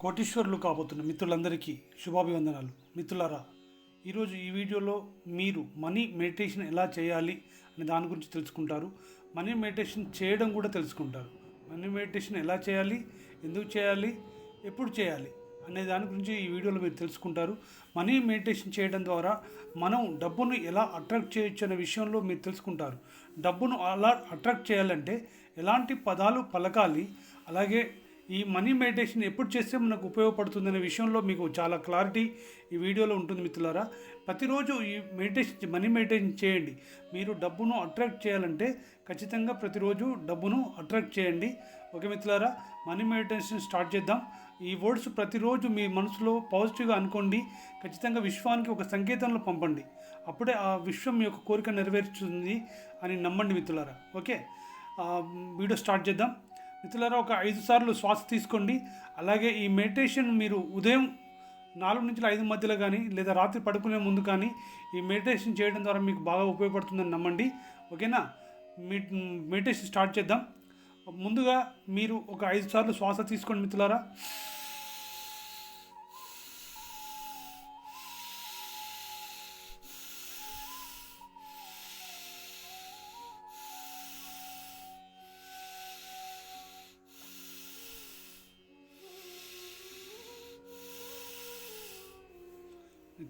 కోటీశ్వరులు కాబోతున్న మిత్రులందరికీ శుభాభివందనాలు. మిత్రులారా ఈరోజు ఈ వీడియోలో మీరు మనీ మెడిటేషన్ ఎలా చేయాలి అనే దాని గురించి తెలుసుకుంటారు. మనీ మెడిటేషన్ చేయడం కూడా తెలుసుకుంటారు. మనీ మెడిటేషన్ ఎలా చేయాలి ఎందుకు చేయాలి ఎప్పుడు చేయాలి అనే దాని గురించి ఈ వీడియోలో మీరు తెలుసుకుంటారు. మనీ మెడిటేషన్ చేయడం ద్వారా మనం డబ్బును ఎలా అట్రాక్ట్ చేయొచ్చు అనే విషయంలో మీరు తెలుసుకుంటారు. డబ్బును అలా అట్రాక్ట్ చేయాలంటే ఎలాంటి పదాలు పలకాలి అలాగే ఈ మనీ మెడిటేషన్ ఎప్పుడు చేస్తే మనకు ఉపయోగపడుతుందనే విషయంలో మీకు చాలా క్లారిటీ ఈ వీడియోలో ఉంటుంది మిత్రులారా. ప్రతిరోజు ఈ మెడిటేషన్ మనీ మెడిటేషన్ చేయండి. మీరు డబ్బును అట్రాక్ట్ చేయాలంటే ఖచ్చితంగా ప్రతిరోజు డబ్బును అట్రాక్ట్ చేయండి. ఓకే మిత్రులారా మనీ మెడిటేషన్ స్టార్ట్ చేద్దాం. ఈ వర్డ్స్ ప్రతిరోజు మీ మనసులో పాజిటివ్గా అనుకోండి. ఖచ్చితంగా విశ్వానికి ఒక సంకేతంలో పంపండి. అప్పుడే ఆ విశ్వం మీ యొక్క కోరిక నెరవేరుతుంది అని నమ్మండి మిత్రులారా. ఓకే వీడియో స్టార్ట్ చేద్దాం. మిత్రులారా ఒక ఐదు సార్లు శ్వాస తీసుకోండి. అలాగే ఈ మెడిటేషన్ మీరు ఉదయం నాలుగు నుంచి ఐదు మధ్యలో కానీ లేదా రాత్రి పడుకునే ముందు కానీ ఈ మెడిటేషన్ చేయడం ద్వారా మీకు బాగా ఉపయోగపడుతుందని నమ్మండి. ఓకేనా? మీ మెడిటేషన్ స్టార్ట్ చేద్దాం. ముందుగా మీరు ఒక ఐదు సార్లు శ్వాస తీసుకోండి మిత్రులారా.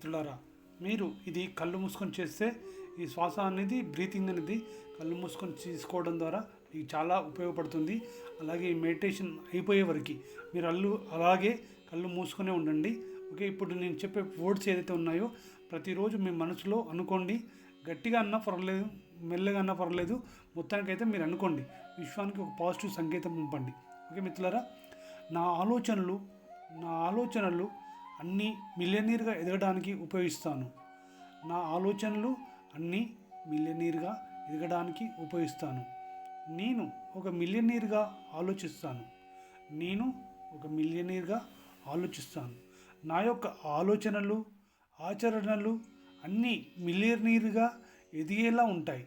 మిత్రులారా మీరు ఇది కళ్ళు మూసుకొని చేస్తే ఈ శ్వాస అనేది బ్రీతింగ్ అనేది కళ్ళు మూసుకొని తీసుకోవడం ద్వారా మీకు చాలా ఉపయోగపడుతుంది. అలాగే ఈ మెడిటేషన్ అయిపోయే వరకు మీరు అల్లు అలాగే కళ్ళు మూసుకునే ఉండండి. ఓకే ఇప్పుడు నేను చెప్పే వర్డ్స్ ఏదైతే ఉన్నాయో ప్రతిరోజు మీ మనసులో అనుకోండి. గట్టిగా అన్నా పర్వాలేదు మెల్లగా అన్నా పర్వాలేదు మొత్తానికైతే మీరు అనుకోండి. విశ్వానికి ఒక పాజిటివ్ సంకేతం పంపండి. ఓకే మిత్రులారా నా ఆలోచనలు నా ఆలోచనలు అన్నీ మిలియనీర్గా ఎదగడానికి ఉపయోగిస్తాను. నా ఆలోచనలు అన్నీ మిలియనీర్గా ఎదగడానికి ఉపయోగిస్తాను. నేను ఒక మిలియనీర్గా ఆలోచిస్తాను. నేను ఒక మిలియనీర్గా ఆలోచిస్తాను. నా యొక్క ఆలోచనలు ఆచరణలు అన్నీ మిలియనీర్గా ఎదిగేలా ఉంటాయి.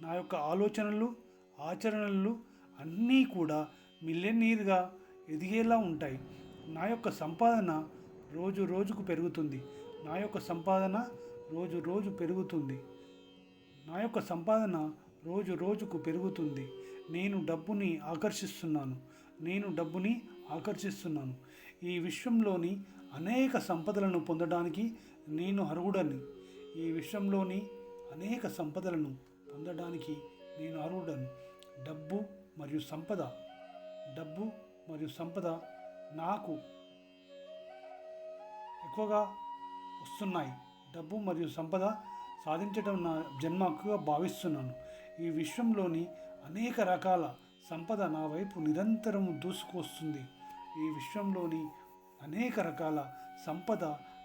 నా యొక్క ఆలోచనలు ఆచరణలు అన్నీ కూడా మిలియనీర్గా ఎదిగేలా ఉంటాయి. నా యొక్క సంపాదన రోజు రోజుకు పెరుగుతుంది. నా యొక్క సంపాదన రోజు రోజు పెరుగుతుంది. నా యొక్క సంపాదన రోజు రోజుకు పెరుగుతుంది. నేను డబ్బుని ఆకర్షిస్తున్నాను. నేను డబ్బుని ఆకర్షిస్తున్నాను. ఈ విశ్వంలోని అనేక సంపదలను పొందడానికి నేను అర్హుడని. ఈ విశ్వంలోని అనేక సంపదలను పొందడానికి నేను అర్హుడను. డబ్బు మరియు సంపద. డబ్బు మరియు సంపద నాకు ఎక్కువగా వస్తున్నాయి. డబ్బు మరియు సంపద సాధించడం నా జన్మ హక్కుగా భావిస్తున్నాను. ఈ విశ్వంలోని అనేక రకాల సంపద నా వైపు నిరంతరం దూసుకొస్తుంది ఈ విశ్వంలోని అనేక రకాల సంపద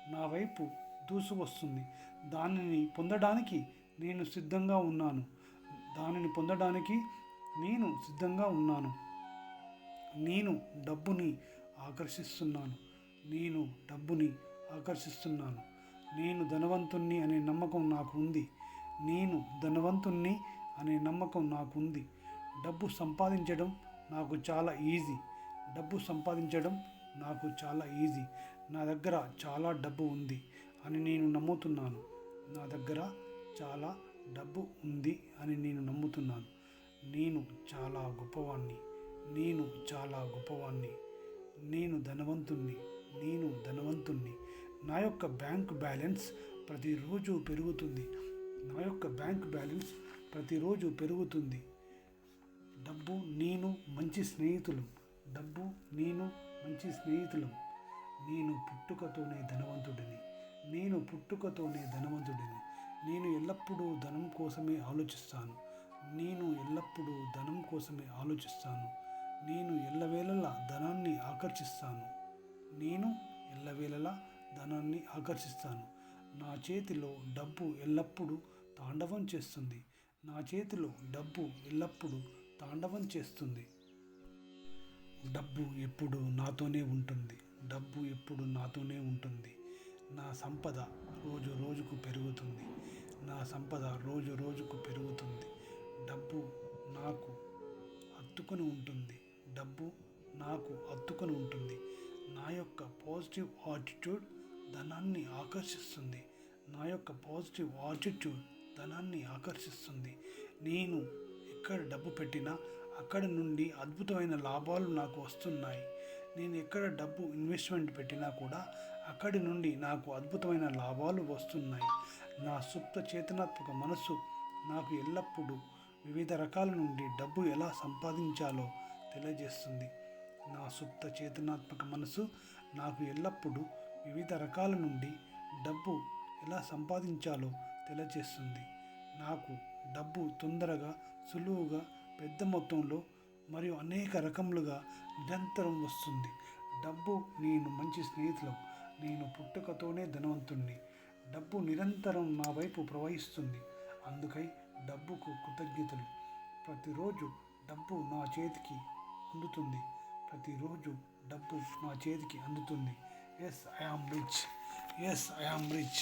నా వైపు దూసుకొస్తుంది దానిని పొందడానికి నేను సిద్ధంగా ఉన్నాను. దానిని పొందడానికి నేను సిద్ధంగా ఉన్నాను. నేను డబ్బుని ఆకర్షిస్తున్నాను. నేను డబ్బుని ఆకర్షిస్తున్నాను. నేను ధనవంతుణ్ణి అనే నమ్మకం నాకు ఉంది నేను ధనవంతుణ్ణి అనే నమ్మకం నాకు ఉంది డబ్బు సంపాదించడం నాకు చాలా ఈజీ. డబ్బు సంపాదించడం నాకు చాలా ఈజీ. నా దగ్గర చాలా డబ్బు ఉంది అని నేను నమ్ముతున్నాను. నా దగ్గర చాలా డబ్బు ఉంది అని నేను నమ్ముతున్నాను. నేను చాలా గొప్పవాణ్ణి. నేను చాలా గొప్పవాణ్ణి. నేను ధనవంతుణ్ణి. నేను నా యొక్క బ్యాంక్ బ్యాలెన్స్ ప్రతిరోజు పెరుగుతుంది. నా యొక్క బ్యాంక్ బ్యాలెన్స్ ప్రతిరోజు పెరుగుతుంది. డబ్బు నేను మంచి స్నేహితులు. డబ్బు నేను మంచి స్నేహితులు. నేను పుట్టుకతోనే ధనవంతుడిని. నేను పుట్టుకతోనే ధనవంతుడిని. నేను ఎల్లప్పుడూ ధనం కోసమే ఆలోచిస్తాను. నేను ఎల్లప్పుడూ ధనం కోసమే ఆలోచిస్తాను. నేను ఎల్లవేళలా ధనాన్ని ఆకర్షిస్తాను. నేను ఎల్లవేళలా ధనాన్ని ఆకర్షిస్తాను. నా చేతిలో డబ్బు ఎల్లప్పుడూ తాండవం చేస్తుంది. నా చేతిలో డబ్బు ఎల్లప్పుడూ తాండవం చేస్తుంది. డబ్బు ఎప్పుడు నాతోనే ఉంటుంది. డబ్బు ఎప్పుడు నాతోనే ఉంటుంది. నా సంపద రోజు రోజుకు పెరుగుతుంది. నా సంపద రోజు రోజుకు పెరుగుతుంది. డబ్బు నాకు అత్తుకొని ఉంటుంది. డబ్బు నాకు అత్తుకొని ఉంటుంది. నా యొక్క పాజిటివ్ ఆటిట్యూడ్ ధనాన్ని ఆకర్షిస్తుంది. నా యొక్క పాజిటివ్ ఆటిట్యూడ్ ధనాన్ని ఆకర్షిస్తుంది. నేను ఎక్కడ డబ్బు పెట్టినా అక్కడ నుండి అద్భుతమైన లాభాలు నాకు వస్తున్నాయి. నేను ఎక్కడ డబ్బు ఇన్వెస్ట్మెంట్ పెట్టినా కూడా అక్కడి నుండి నాకు అద్భుతమైన లాభాలు వస్తున్నాయి. నా సుప్త చేతనాత్మక మనస్సు నాకు ఎల్లప్పుడూ వివిధ రకాల నుండి డబ్బు ఎలా సంపాదించాలో తెలియజేస్తుంది. నా సుప్త చేతనాత్మక మనసు నాకు ఎల్లప్పుడూ వివిధ రకాల నుండి డబ్బు ఎలా సంపాదించాలో తెలియజేస్తుంది. నాకు డబ్బు తొందరగా సులువుగా పెద్ద మొత్తంలో మరియు అనేక రకములుగా నిరంతరం వస్తుంది. డబ్బు నేను మంచి స్నేహితులం. నేను పుట్టుకతోనే ధనవంతుణ్ణి. డబ్బు నిరంతరం నా వైపు ప్రవహిస్తుంది. అందుకై డబ్బుకు కృతజ్ఞతలు. ప్రతిరోజు డబ్బు నా చేతికి అందుతుంది. ప్రతిరోజు డబ్బు నా చేతికి అందుతుంది. Yes I am rich yes I am rich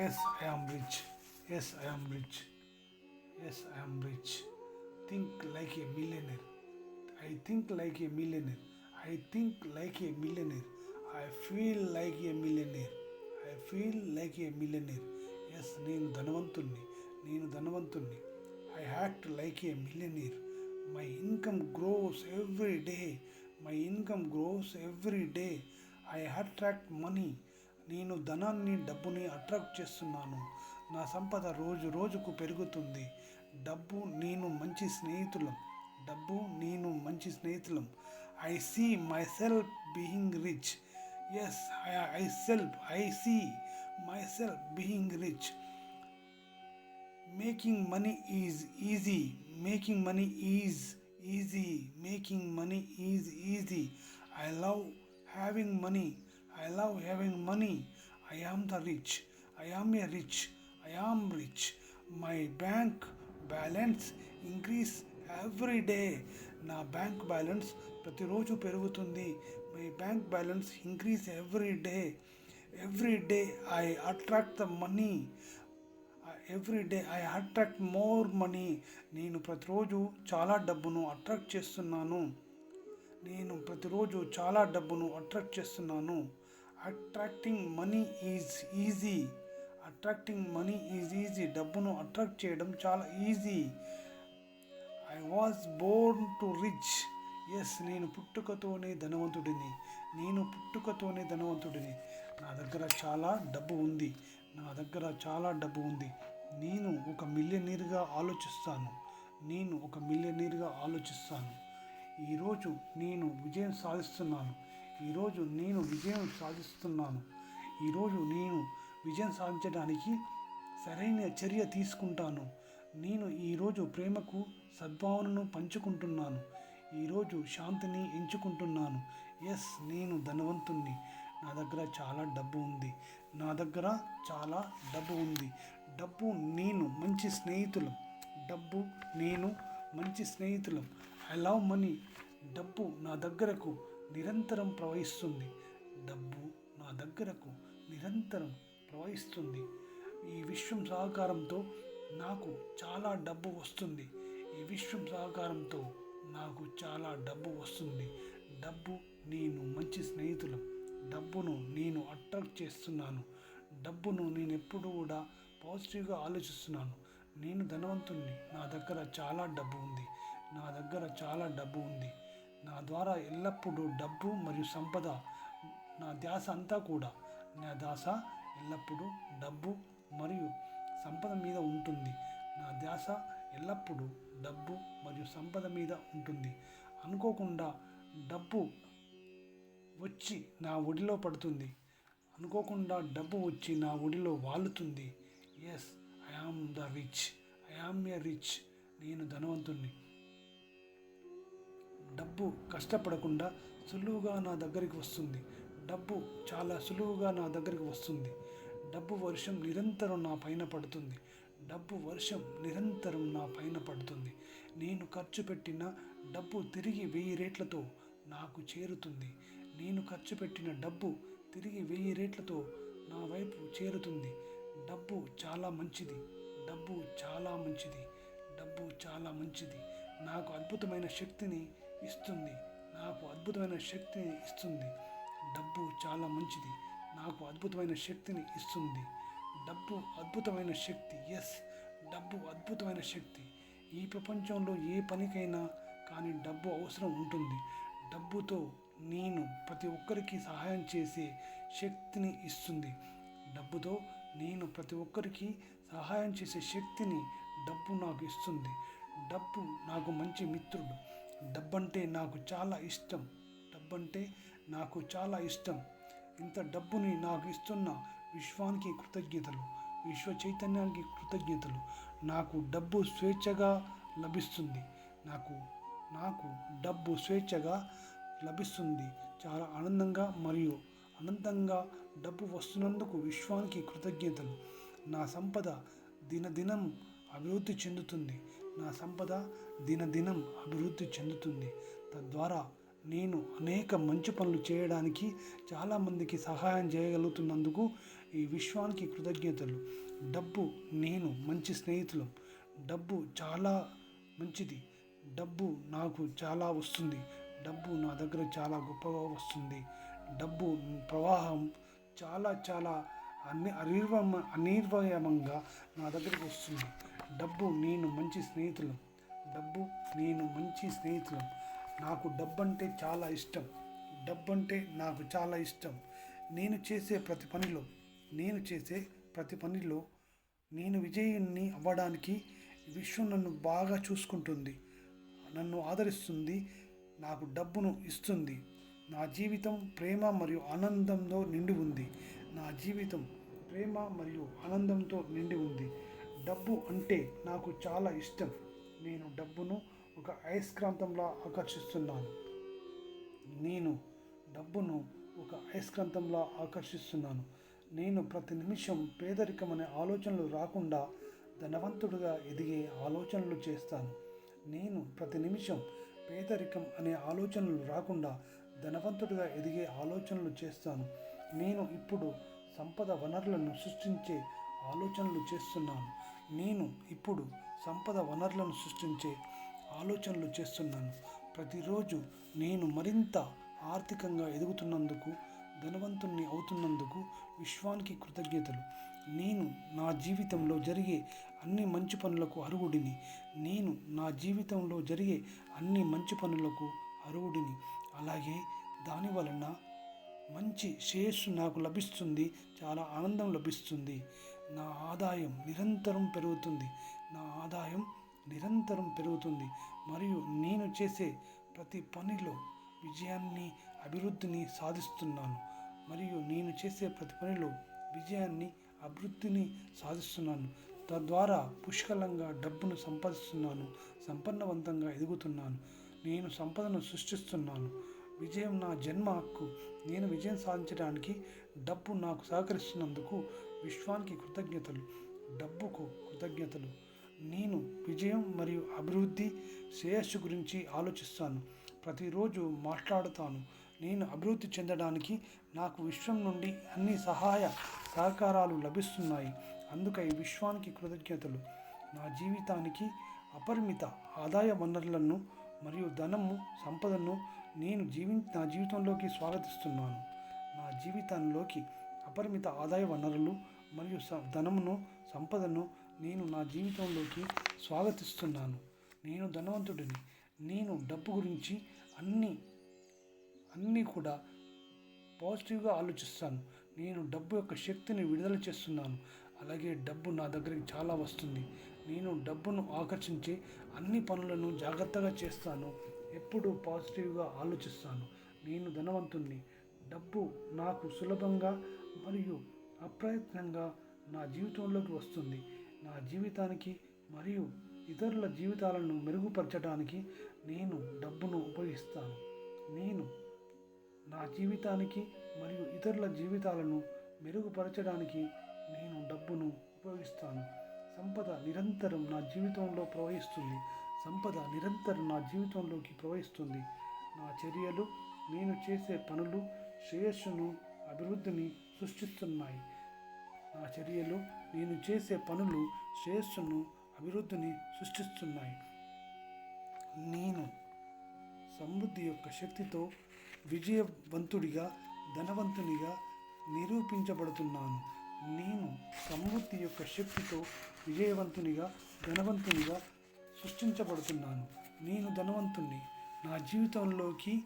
yes I am rich yes I am rich yes I am rich think like a millionaire I think like a millionaire I think like a millionaire I feel like a millionaire I feel like a millionaire yes నేను ధనవంతుణ్ణి. నేను ధనవంతుణ్ణి. I act like a millionaire my income grows every day my income grows every day I attract money నేను ధనాన్ని డబ్బుని attract చేస్తున్నాను. నా సంపద రోజు రోజుకు పెరుగుతుంది. డబ్బు నేను మంచి స్నేహితులం. డబ్బు నేను మంచి స్నేహితులం. I see myself being rich yes I self I see myself being rich making money is easy making money is easy making money is easy I love having money I love having money I am the rich I am a rich I am rich my bank balance increase every day నా bank balance ప్రతిరోజు పెరుగుతుంది. My bank balance increase every day every day I attract the money every day I attract more money నేను ప్రతిరోజు చాలా డబ్బును attract చేస్తున్నాను. నేను ప్రతిరోజు చాలా డబ్బును అట్రాక్ట్ చేస్తున్నాను. Attracting money is easy. Attracting money is easy. డబ్బును అట్రాక్ట్ చేయడం చాలా easy. I was born to rich. Yes నేను పుట్టుకతోనే ధనవంతుడిని. నేను పుట్టుకతోనే ధనవంతుడిని. నా దగ్గర చాలా డబ్బు ఉంది. నా దగ్గర చాలా డబ్బు ఉంది. నేను ఒక మిలియనీర్గా ఆలోచిస్తాను. నేను ఒక మిలియనీర్గా ఆలోచిస్తాను. ఈరోజు నేను విజయం సాధిస్తున్నాను. ఈరోజు నేను విజయం సాధిస్తున్నాను. ఈరోజు నేను విజయం సాధించడానికి సరైన చర్య తీసుకుంటాను. నేను ఈరోజు ప్రేమకు సద్భావనను పంచుకుంటున్నాను. ఈరోజు శాంతిని ఎంచుకుంటున్నాను. ఎస్ నేను ధనవంతుణ్ణి. నా దగ్గర చాలా డబ్బు ఉంది. నా దగ్గర చాలా డబ్బు ఉంది. డబ్బు నేను మంచి స్నేహితులం. డబ్బు నేను మంచి స్నేహితులం. ఐ లవ్ మనీ డబ్బు నా దగ్గరకు నిరంతరం ప్రవహిస్తుంది. డబ్బు నా దగ్గరకు నిరంతరం ప్రవహిస్తుంది. ఈ విశ్వం సహకారంతో నాకు చాలా డబ్బు వస్తుంది. ఈ విశ్వం సహకారంతో నాకు చాలా డబ్బు వస్తుంది. డబ్బు నేను మంచి స్నేహితులు. డబ్బును నేను అట్రాక్ట్ చేస్తున్నాను. డబ్బును నేను ఎప్పుడు కూడా పాజిటివ్గా ఆలోచిస్తున్నాను. నేను ధనవంతుణ్ణి. నా దగ్గర చాలా డబ్బు ఉంది. నా దగ్గర చాలా డబ్బు ఉంది. నా ద్వారా ఎల్లప్పుడూ డబ్బు మరియు సంపద నా ధ్యాస అంతా కూడా. నా ధ్యాస ఎల్లప్పుడూ డబ్బు మరియు సంపద మీద ఉంటుంది. నా ధ్యాస ఎల్లప్పుడూ డబ్బు మరియు సంపద మీద ఉంటుంది. అనుకోకుండా డబ్బు వచ్చి నా ఒడిలో పడుతుంది. అనుకోకుండా డబ్బు వచ్చి నా ఒడిలో వాలుతుంది. Yes I am the rich I am a rich నేను ధనవంతుణ్ణి. డబ్బు కష్టపడకుండా సులువుగా నా దగ్గరికి వస్తుంది. డబ్బు చాలా సులువుగా నా దగ్గరికి వస్తుంది. డబ్బు వర్షం నిరంతరం నా పైన పడుతుంది. డబ్బు వర్షం నిరంతరం నా పైన పడుతుంది. నేను ఖర్చు పెట్టిన డబ్బు తిరిగి వెయ్యి రేట్లతో నాకు చేరుతుంది. నేను ఖర్చు పెట్టిన డబ్బు తిరిగి వెయ్యి రేట్లతో నా వైపు చేరుతుంది. డబ్బు చాలా మంచిది. డబ్బు చాలా మంచిది. డబ్బు చాలా మంచిది. నాకు అద్భుతమైన శక్తిని ఇస్తుంది. నాకు అద్భుతమైన శక్తిని ఇస్తుంది. డబ్బు చాలా మంచిది. నాకు అద్భుతమైన శక్తిని ఇస్తుంది. డబ్బు అద్భుతమైన శక్తి. ఎస్ డబ్బు అద్భుతమైన శక్తి. ఈ ప్రపంచంలో ఏ పనికైనా కానీ డబ్బు అవసరం ఉంటుంది. డబ్బుతో నేను ప్రతి ఒక్కరికి సహాయం చేసే శక్తిని ఇస్తుంది. డబ్బుతో నేను ప్రతి ఒక్కరికి సహాయం చేసే శక్తిని డబ్బు నాకు ఇస్తుంది. డబ్బు నాకు మంచి మిత్రుడు. డబ్బంటే నాకు చాలా ఇష్టం. డబ్బంటే నాకు చాలా ఇష్టం. ఇంత డబ్బుని నాకు ఇస్తున్న విశ్వానికి కృతజ్ఞతలు విశ్వ చైతన్యానికి కృతజ్ఞతలు. నాకు డబ్బు స్వేచ్ఛగా లభిస్తుంది. నాకు నాకు డబ్బు స్వేచ్ఛగా లభిస్తుంది. చాలా ఆనందంగా మరియు అనంతంగా డబ్బు వస్తున్నందుకు విశ్వానికి కృతజ్ఞతలు. నా సంపద దినదినం అభివృద్ధి చెందుతుంది. నా సంపద దినదినం అభివృద్ధి చెందుతుంది. తద్వారా నేను అనేక మంచి పనులు చేయడానికి చాలామందికి సహాయం చేయగలుగుతున్నందుకు ఈ విశ్వానికి కృతజ్ఞతలు. డబ్బు నేను మంచి స్నేహితులు. డబ్బు చాలా మంచిది. డబ్బు నాకు చాలా వస్తుంది. డబ్బు నా దగ్గర చాలా గొప్పగా వస్తుంది. డబ్బు ప్రవాహం చాలా చాలా అన్ని అనిర్వమ అనిర్వయమంగా నా దగ్గరికి వస్తుంది. డబ్బు నేను మంచి స్నేహితులు. డబ్బు నేను మంచి స్నేహితులు. నాకు డబ్బు అంటే చాలా ఇష్టం. డబ్బు అంటే నాకు చాలా ఇష్టం. నేను చేసే ప్రతి పనిలో నేను చేసే ప్రతి పనిలో నేను విజయుణ్ణి అవ్వడానికి విశ్వం నన్ను బాగా చూసుకుంటుంది. నన్ను ఆదరిస్తుంది. నాకు డబ్బును ఇస్తుంది. నా జీవితం ప్రేమ మరియు ఆనందంతో నిండి ఉంది. నా జీవితం ప్రేమ మరియు ఆనందంతో నిండి ఉంది. డబ్బు అంటే నాకు చాలా ఇష్టం. నేను డబ్బును ఒక అయస్క్రాంతంలా ఆకర్షిస్తున్నాను. నేను డబ్బును ఒక అయస్కాంతంలా ఆకర్షిస్తున్నాను. నేను ప్రతి నిమిషం పేదరికం అనే ఆలోచనలు రాకుండా ధనవంతుడిగా ఎదిగే ఆలోచనలు చేస్తాను. నేను ప్రతి నిమిషం పేదరికం అనే ఆలోచనలు రాకుండా ధనవంతుడిగా ఎదిగే ఆలోచనలు చేస్తాను. నేను ఇప్పుడు సంపద వనరులను సృష్టించే ఆలోచనలు చేస్తున్నాను. నేను ఇప్పుడు సంపద వనరులను సృష్టించే ఆలోచనలు చేస్తున్నాను. ప్రతిరోజు నేను మరింత ఆర్థికంగా ఎదుగుతున్నందుకు ధనవంతుణ్ణి అవుతున్నందుకు విశ్వానికి కృతజ్ఞతలు. నేను నా జీవితంలో జరిగే అన్ని మంచి పనులకు అర్హుడిని. నేను నా జీవితంలో జరిగే అన్ని మంచి పనులకు అర్హుడిని. అలాగే దాని వలన మంచి శ్రేయస్సు నాకు లభిస్తుంది చాలా ఆనందం లభిస్తుంది. నా ఆదాయం నిరంతరం పెరుగుతుంది. నా ఆదాయం నిరంతరం పెరుగుతుంది. మరియు నేను చేసే ప్రతి పనిలో విజయాన్ని అభివృద్ధిని సాధిస్తున్నాను. మరియు నేను చేసే ప్రతి పనిలో విజయాన్ని అభివృద్ధిని సాధిస్తున్నాను. తద్వారా పుష్కలంగా డబ్బును సంపాదిస్తున్నాను. సంపన్నవంతంగా ఎదుగుతున్నాను. నేను సంపదను సృష్టిస్తున్నాను. విజయం నా జన్మ హక్కు. నేను విజయం సాధించడానికి డబ్బు నాకు సహకరిస్తున్నందుకు విశ్వానికి కృతజ్ఞతలు. డబ్బుకు కృతజ్ఞతలు. నేను విజయం మరియు అభివృద్ధి శ్రేయస్సు గురించి ఆలోచిస్తాను. ప్రతిరోజు మాట్లాడుతాను. నేను అభివృద్ధి చెందడానికి నాకు విశ్వం నుండి అన్ని సహాయ సహకారాలు లభిస్తున్నాయి. అందుకై విశ్వానికి కృతజ్ఞతలు. నా జీవితానికి అపరిమిత ఆదాయ వనరులను మరియు ధనము సంపదను నేను జీవి నా జీవితంలోకి స్వాగతిస్తున్నాను. నా జీవితంలోకి అపరిమిత ఆదాయ వనరులు మరియు స ధనమును సంపదను నేను నా జీవితంలోకి స్వాగతిస్తున్నాను. నేను ధనవంతుడిని. నేను డబ్బు గురించి అన్ని అన్నీ కూడా పాజిటివ్గా ఆలోచిస్తాను. నేను డబ్బు యొక్క శక్తిని విడుదల చేస్తున్నాను. అలాగే డబ్బు నా దగ్గరికి చాలా వస్తుంది. నేను డబ్బును ఆకర్షించే అన్ని పనులను జాగ్రత్తగా చేస్తాను. ఎప్పుడూ పాజిటివ్గా ఆలోచిస్తాను. నేను ధనవంతుణ్ణి. డబ్బు నాకు సులభంగా మరియు అప్రయత్నంగా నా జీవితంలోకి వస్తుంది. నా జీవితానికి మరియు ఇతరుల జీవితాలను మెరుగుపరచడానికి నేను డబ్బును ఉపయోగిస్తాను. నేను నా జీవితానికి మరియు ఇతరుల జీవితాలను మెరుగుపరచడానికి నేను డబ్బును ఉపయోగిస్తాను. సంపద నిరంతరం నా జీవితంలో ప్రవహిస్తుంది. సంపద నిరంతరం నా జీవితంలోకి ప్రవహిస్తుంది. నా చర్యలు నేను చేసే పనులు శ్రేయస్సును అభివృద్ధిని సృష్టిస్తున్నాయి. నా చర్యలు నేను చేసే పనులు శ్రేయస్సును అభివృద్ధిని సృష్టిస్తున్నాయి. నేను సమృద్ధి యొక్క శక్తితో విజయవంతుడిగా ధనవంతునిగా నిరూపించబడుతున్నాను. నేను సమృద్ధి యొక్క శక్తితో విజయవంతునిగా ధనవంతునిగా సృష్టించబడుతున్నాను. నేను ధనవంతుణ్ణి. నా జీవితంలోకి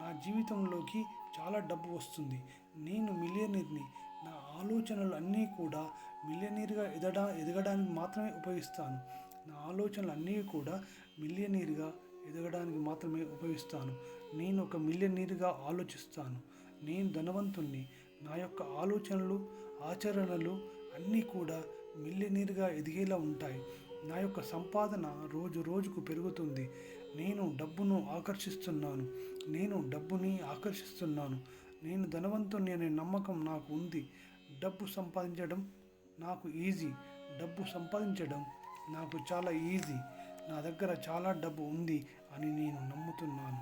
నా జీవితంలోకి చాలా డబ్బు వస్తుంది. నేను మిలియనీర్ని. నా ఆలోచనలు అన్నీ కూడా మిలియనీర్గా ఎదడా ఎదగడానికి మాత్రమే ఉపయోగిస్తాను. నా ఆలోచనలు అన్నీ కూడా మిలియనీర్గా ఎదగడానికి మాత్రమే ఉపయోగిస్తాను. నేను ఒక మిలియనీర్గా ఆలోచిస్తాను. నేను ధనవంతుణ్ణి. నా యొక్క ఆలోచనలు ఆచరణలు అన్నీ కూడా మిలియనీర్గా ఎదిగేలా ఉంటాయి. నా యొక్క సంపాదన రోజు రోజుకు పెరుగుతుంది. నేను డబ్బును ఆకర్షిస్తున్నాను. నేను డబ్బుని ఆకర్షిస్తున్నాను. నేను ధనవంతుని అనే నమ్మకం నాకు ఉంది. డబ్బు సంపాదించడం నాకు ఈజీ. డబ్బు సంపాదించడం నాకు చాలా ఈజీ. నా దగ్గర చాలా డబ్బు ఉంది అని నేను నమ్ముతున్నాను.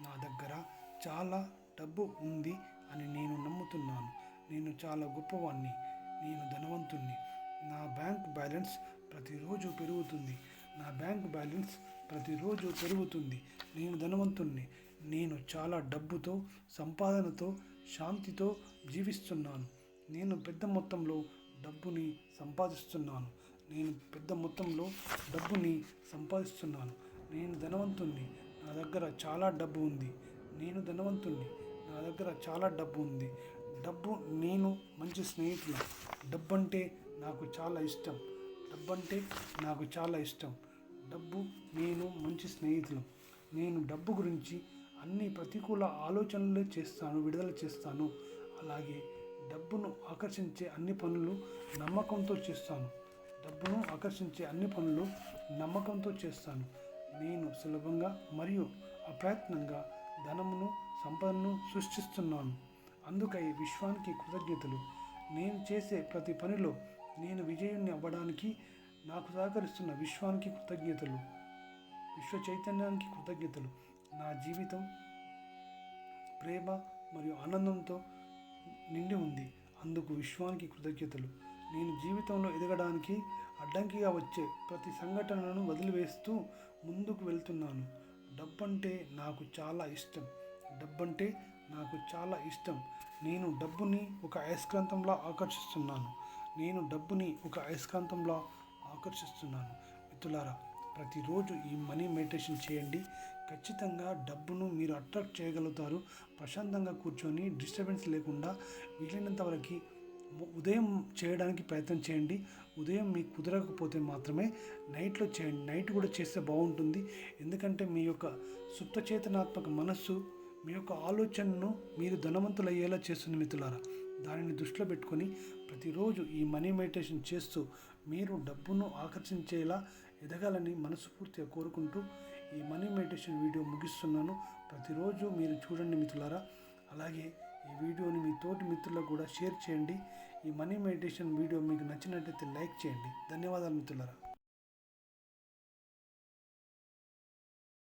నా దగ్గర చాలా డబ్బు ఉంది అని నేను నమ్ముతున్నాను. నేను చాలా గొప్పవాణ్ణి. నేను ధనవంతుణ్ణి. నా బ్యాంక్ బ్యాలెన్స్ ప్రతిరోజు పెరుగుతుంది. నా బ్యాంక్ బ్యాలెన్స్ ప్రతిరోజు పెరుగుతుంది. నేను ధనవంతుణ్ణి. నేను చాలా డబ్బుతో సంపాదనతో శాంతితో జీవిస్తున్నాను. నేను పెద్ద మొత్తంలో డబ్బుని సంపాదిస్తున్నాను. నేను పెద్ద మొత్తంలో డబ్బుని సంపాదిస్తున్నాను. నేను ధనవంతుణ్ణి. నా దగ్గర చాలా డబ్బు ఉంది. నేను ధనవంతుణ్ణి. నా దగ్గర చాలా డబ్బు ఉంది. డబ్బు నేను మంచి స్నేహితులు డబ్బు అంటే నాకు చాలా ఇష్టం. డబ్బు అంటే నాకు చాలా ఇష్టం. డబ్బు నేను మంచి స్నేహితులు. నేను డబ్బు గురించి అన్ని ప్రతికూల ఆలోచనలు చేస్తాను విడుదల చేస్తాను. అలాగే డబ్బును ఆకర్షించే అన్ని పనులు నమ్మకంతో చేస్తాను. డబ్బును ఆకర్షించే అన్ని పనులు నమ్మకంతో చేస్తాను. నేను సులభంగా మరియు అప్రయత్నంగా ధనమును సంపదను సృష్టిస్తున్నాను. అందుకై విశ్వానికి కృతజ్ఞతలు. నేను చేసే ప్రతి పనిలో నేను విజయుణ్ణి అవ్వడానికి నాకు సహకరిస్తున్న విశ్వానికి కృతజ్ఞతలు. విశ్వ చైతన్యానికి కృతజ్ఞతలు. నా జీవితం ప్రేమ మరియు ఆనందంతో నిండి ఉంది. అందుకు విశ్వానికి కృతజ్ఞతలు. నేను జీవితంలో ఎదగడానికి అడ్డంకిగా వచ్చే ప్రతి సంఘటనను వదిలివేస్తూ ముందుకు వెళ్తున్నాను. డబ్బంటే నాకు చాలా ఇష్టం. డబ్బంటే నాకు చాలా ఇష్టం. నేను డబ్బుని ఒక అయస్కాంతంలో ఆకర్షిస్తున్నాను. నేను డబ్బుని ఒక అయస్కాంతంలా ఆకర్షిస్తున్నాను. మిత్రులారా ప్రతిరోజు ఈ మనీ మెడిటేషన్ చేయండి. ఖచ్చితంగా డబ్బును మీరు అట్రాక్ట్ చేయగలుగుతారు. ప్రశాంతంగా కూర్చొని డిస్టర్బెన్స్ లేకుండా వీలైనంత వరకు ఉదయం చేయడానికి ప్రయత్నం చేయండి. ఉదయం మీకు కుదరకపోతే మాత్రమే నైట్లో చేయండి. నైట్ కూడా చేస్తే బాగుంటుంది. ఎందుకంటే మీ యొక్క సుప్తచేతనాత్మక మనస్సు మీ యొక్క ఆలోచనను మీరు ధనవంతులు అయ్యేలా చేస్తుంది మిత్రులారా. దానిని దృష్టిలో పెట్టుకొని ప్రతిరోజు ఈ మనీ మెడిటేషన్ చేస్తూ మీరు డబ్బును ఆకర్షించేలా ఎదగాలని మనస్ఫూర్తిగా కోరుకుంటూ ఈ మనీ మెడిటేషన్ వీడియో ముగిస్తున్నాను. ప్రతిరోజు మీరు చూడండి మిత్రులారా. అలాగే ఈ వీడియోని మీ తోటి మిత్రులకు కూడా షేర్ చేయండి. ఈ మనీ మెడిటేషన్ వీడియో మీకు నచ్చినట్లయితే లైక్ చేయండి. ధన్యవాదాలు మిత్రులారా.